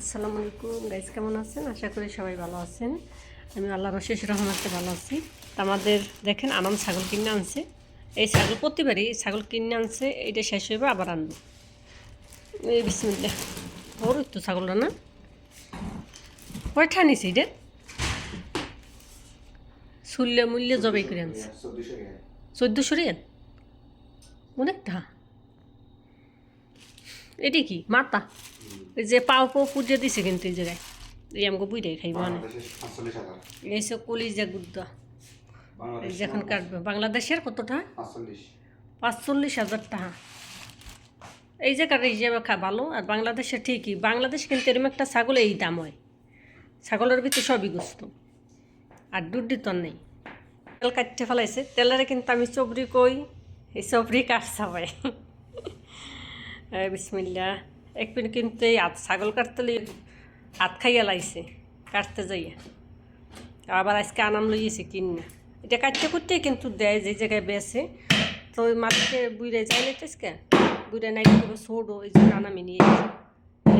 আসসালামু আলাইকুম। গাইজ কেমন আছেন? আশা করি সবাই ভালো আছেন। আমি আল্লাহর শেষ রহমাতে ভালো আছি। তা আমাদের দেখেন আনন্দ ছাগল কিনে আনছে। এই ছাগল প্রতিবারই ছাগল কিনে আনছে এইটা শেষ হইবে আবার আনব। এই বিসমিল্লা ওর তো ছাগলটা না? কয়টা নিছে এটা? শুনলে মূল্য জবাই করে আনছে। চোদ্দোশো রিয়াল? অনেকটা। এটি কি? মাতা এই যে পাও পাও পুজো দিছে কিন্তু এই জায়গায়। এই আমাকে বুঝাই খাইব না এই সব কলিজা গুদ্দ এই যে এখন কাটবে। বাংলাদেশের কতটা? পাঁচচল্লিশ। হাজার টাকা। এই যে কাটে হিসেবে খা ভালো। আর বাংলাদেশে ঠিকই। বাংলাদেশ কিন্তু এরকম একটা ছাগল এই দাম হয়। ছাগলের ভিতরে সবই গোস্ত। আর দুধ দিত নেই। তেল কাটতে ফেলাইছে। তেলের কিন্তু আমি চবরি কই এই চবরি কাটছা এই বিসমিল্লা এক পিন কিন্তু এই হাত ছাগল কাটতে হাত খাইয়া লাইছে, কাটতে যাইয়া। আবার আজকে আনাম লইয়েছে কিনা এটা কাটতে করতে কিন্তু দেয়, যে জায়গায় বেছে। তো ওই মাছকে বুড়ে যায় না আজকে। বুড়ে নাই কিন্তু ছোটো, এই জন্য আনামি নিয়ে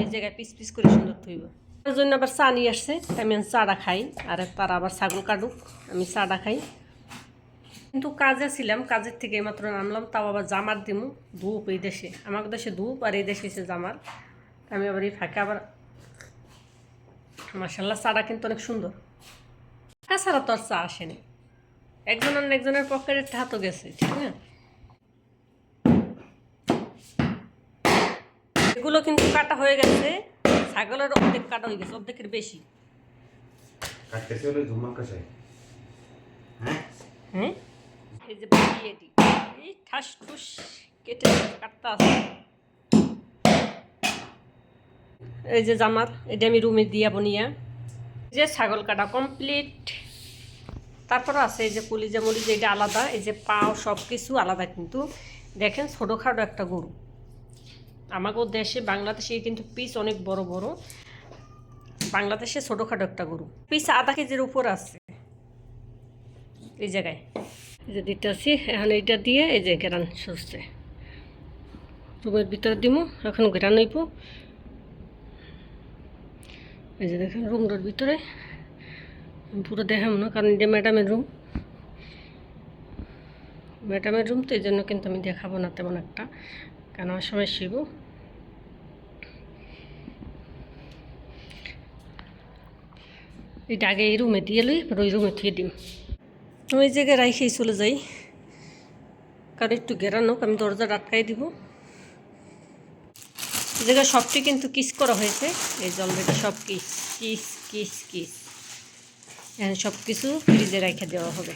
এই জায়গায় পিস পিস করে সুন্দর থইব। ওর জন্য আবার চা নিয়ে আসছে, আমি চাটা খাই। আর তারা আবার ছাগল কাটুক, আমি চাটা খাই। কিন্তু কাজে ছিলাম কাজের থেকে মাত্র নামলাম তাও আবার জামার দিমু ধূপ এই দেশে। আমার দেশে ধূপ আর এই দেশে এসে জামার আমি আবার এই ফাঁকে আবার মার্শাল্লাহ চাটা কিন্তু অনেক সুন্দর। তাছাড়া তো আর চা আসেনি। একজন আর একজনের পকেটের টাকা গেছে ঠিক না? এগুলো কিন্তু কাটা হয়ে গেছে ছাগলের অর্ধেক কাটা হয়ে গেছে অর্ধেকের বেশি। কাটতেছে হলে কাছে হ্যাঁ? হ্যাঁ? এই যে দিই। এই ঠাস ঠুস কেটে কাটতে আছে এই যে জামার এটা আমি রুমে দিয়া বনিয়া এই যে ছাগল কাটা কমপ্লিট তারপর আছে এই যে কলিজা মরিচ এটা আলাদা। এই যে পাও সব কিছু আলাদা কিন্তু। দেখেন ছোটোখাটো একটা গরু। আমাকে দেশে, বাংলাদেশে কিন্তু পিস অনেক বড় বড়। বাংলাদেশে ছোটোখাটো একটা গরু। পিস আধা কেজির উপর আছে। এই জায়গায়। যে দিতে আসি, এখন এইটা দিয়ে এই যে ঘেরান সরছে রুমের ভিতরে দিমু, এখন ঘেরান হইব। এই যে দেখেন রুমটার ভিতরে। পুরো দেখাম না, কারণ এটা ম্যাডামের রুম। ম্যাডামের রুম তো এই জন্য কিন্তু আমি দেখাবো না তেমন একটা, কেন আমার সময় শিব। এটা আগে এই রুমে দিয়ে লই ওই রুমে থুয়ে দিম। ওই জায়গায় রাইখেই চলে যাই। কারণ একটু ঘেরানো আমি দরজা আটকাই দিব। জায়গায় সবটি কিন্তু কিস করা হয়েছে। এই জল থেকে সব কিস কিস কিস কিস। এখন সব কিছু ফ্রিজে রেখে দেওয়া হবে।